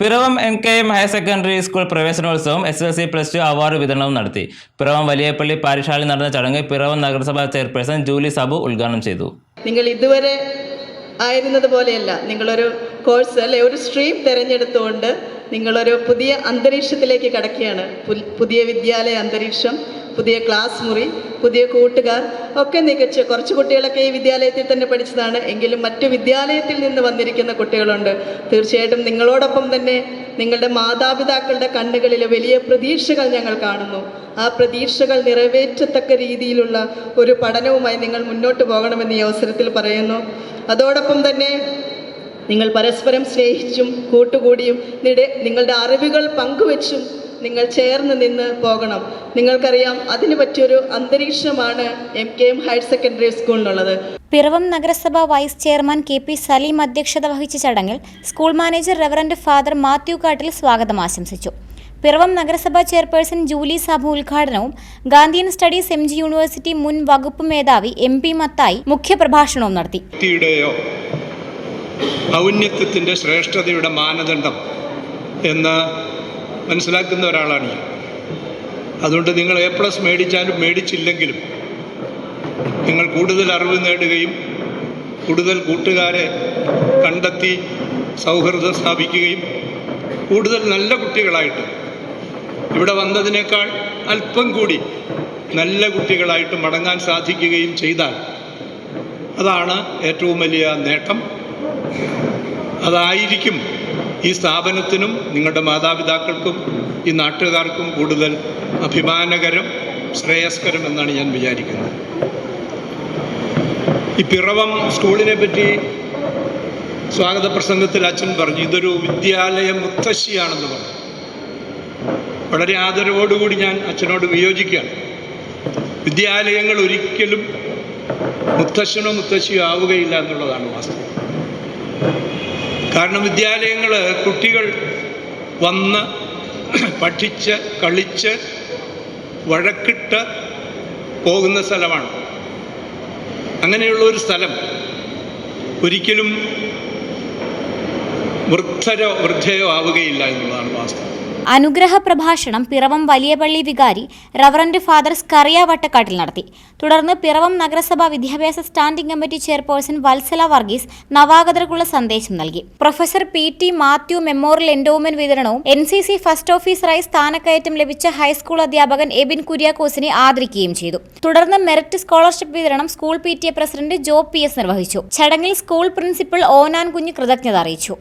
Piravom M K M higher secondary school പ്രവേശനോത്സവം S S C plus two award വിതരണവും നടത്തി. പിറവം വലിയപ്പള്ളി പാരിശാലയിൽ നടന്ന ചടങ്ങ് പിറവം നഗരസഭാ ചെയർപേഴ്സൺ ജൂലി സാബു ഉദ്ഘാടനം ചെയ്തു. നിങ്ങൾ ഇതുവരെ ആയിരുന്നത് പോലെയല്ല. നിങ്ങളൊരു കോഴ്സ് അല്ലെ ഒരു സ്ട്രീം തിരഞ്ഞെടുത്തുകൊണ്ട് നിങ്ങളൊരു പുതിയ അന്തരീക്ഷത്തിലേക്ക് കടക്കുകയാണ്. പുതിയ വിദ്യാലയ അന്തരീക്ഷം പുതിയ ക്ലാസ് മുറി പുതിയ കൂട്ടുകാർ ഒക്കെ മികച്ച്. കുറച്ച് കുട്ടികളൊക്കെ ഈ വിദ്യാലയത്തിൽ തന്നെ പഠിച്ചതാണ്. എങ്കിലും മറ്റു വിദ്യാലയത്തിൽ നിന്ന് വന്നിരിക്കുന്ന കുട്ടികളുണ്ട്. തീർച്ചയായിട്ടും നിങ്ങളോടൊപ്പം തന്നെ നിങ്ങളുടെ മാതാപിതാക്കളുടെ കണ്ണുകളിൽ വലിയ പ്രതീക്ഷകൾ ഞങ്ങൾ കാണുന്നു. ആ പ്രതീക്ഷകൾ നിറവേറ്റത്തക്ക രീതിയിലുള്ള ഒരു പഠനവുമായി നിങ്ങൾ മുന്നോട്ട് പോകണമെന്ന് ഈ അവസരത്തിൽ പറയുന്നു. അതോടൊപ്പം തന്നെ നിങ്ങൾ പരസ്പരം സ്നേഹിച്ചും കൂട്ടുകൂടിയും നിങ്ങളുടെ അറിവുകൾ പങ്കുവെച്ചും നിങ്ങൾ ചേർന്ന് നിന്ന് പോകണം. നിങ്ങൾക്കറിയാം അതിന് പറ്റിയൊരു അന്തരീക്ഷമാണ് M K M higher secondary സ്കൂളിനുള്ളത്. Piravom നഗരസഭ vice chairman K P Saleem അധ്യക്ഷത വഹിച്ച ചടങ്ങിൽ school manager reverend father Mathew Kattil സ്വാഗതം ആശംസിച്ചു. പിറവം നഗരസഭാ ചെയർപേഴ്സൺ ജൂലി സാബു ഉദ്ഘാടനവും Gandhian studies M G university മുൻ വകുപ്പ് മേധാവി എം പി മത്തായി മുഖ്യപ്രഭാഷണവും നടത്തി. ഔന്നത്യത്തിന്റെ ശ്രേഷ്ഠതയുടെ മാനദണ്ഡം എന്ന് മനസ്സിലാക്കുന്ന ഒരാളാണ് ഞാൻ. അതുകൊണ്ട് നിങ്ങൾ എ പ്ലസ് മേടിച്ചാലും മേടിച്ചില്ലെങ്കിലും നിങ്ങൾ കൂടുതൽ അറിവ് നേടുകയും കൂടുതൽ കൂട്ടുകാരെ കണ്ടെത്തി സൗഹൃദം സ്ഥാപിക്കുകയും കൂടുതൽ നല്ല കുട്ടികളായിട്ട് ഇവിടെ വന്നതിനേക്കാൾ അല്പം കൂടി നല്ല കുട്ടികളായിട്ട് മടങ്ങാൻ സാധിക്കുകയും ചെയ്താൽ അതാണ് ഏറ്റവും വലിയ നേട്ടം. അതായിരിക്കും ഈ സ്ഥാപനത്തിനും നിങ്ങളുടെ മാതാപിതാക്കൾക്കും ഈ നാട്ടുകാർക്കും കൂടുതൽ അഭിമാനകരം ശ്രേയസ്കരം എന്നാണ് ഞാൻ വിചാരിക്കുന്നത്. ഈ പിറവം സ്കൂളിനെ പറ്റി സ്വാഗത പ്രസംഗത്തിൽ അച്ഛൻ പറഞ്ഞു ഇതൊരു വിദ്യാലയ മുത്തശ്ശിയാണെന്ന് പറഞ്ഞു. വളരെ ആദരവോടുകൂടി ഞാൻ അച്ഛനോട് വിയോജിക്കുകയാണ്. വിദ്യാലയങ്ങൾ ഒരിക്കലും മുത്തശ്ശനോ മുത്തശ്ശിയോ ആവുകയില്ല എന്നുള്ളതാണ് വാസ്തവം. കാരണം വിദ്യാലയങ്ങൾ കുട്ടികൾ വന്ന് പഠിച്ച് കളിച്ച് വഴക്കിട്ട് പോകുന്ന സ്ഥലമാണ്. അങ്ങനെയുള്ള ഒരു സ്ഥലം. ഒരിക്കലും വൃദ്ധരോ വൃദ്ധയോ ആവുകയില്ല എന്നുള്ളതാണ് വാസ്തവം. അനുഗ്രഹ പ്രഭാഷണം പിറവം വലിയപള്ളി വികാരി റവറന്റ് ഫാദർ സ്കറിയ വട്ടക്കാട്ടിൽ നടത്തി. തുടർന്ന് പിറവം നഗരസഭാ വിദ്യാഭ്യാസ standing committee chairperson Valsala Varghese നവാഗതർക്കുള്ള സന്ദേശം നൽകി. Professor P T Mathew memorial endowment വിതരണവും എൻ സി സി ഫസ്റ്റ് ഓഫീസറായി സ്ഥാനക്കയറ്റം ലഭിച്ച ഹൈസ്കൂൾ അധ്യാപകൻ എബിൻ കുര്യാക്കോസിനെ ആദരിക്കുകയും ചെയ്തു. തുടർന്ന് മെറിറ്റ് സ്കോളർഷിപ്പ് വിതരണം school P T A president Jo P S നിർവഹിച്ചു. ചടങ്ങിൽ സ്കൂൾ പ്രിൻസിപ്പൽ ഓനാൻ കുഞ്ഞ് കൃതജ്ഞത അറിയിച്ചു.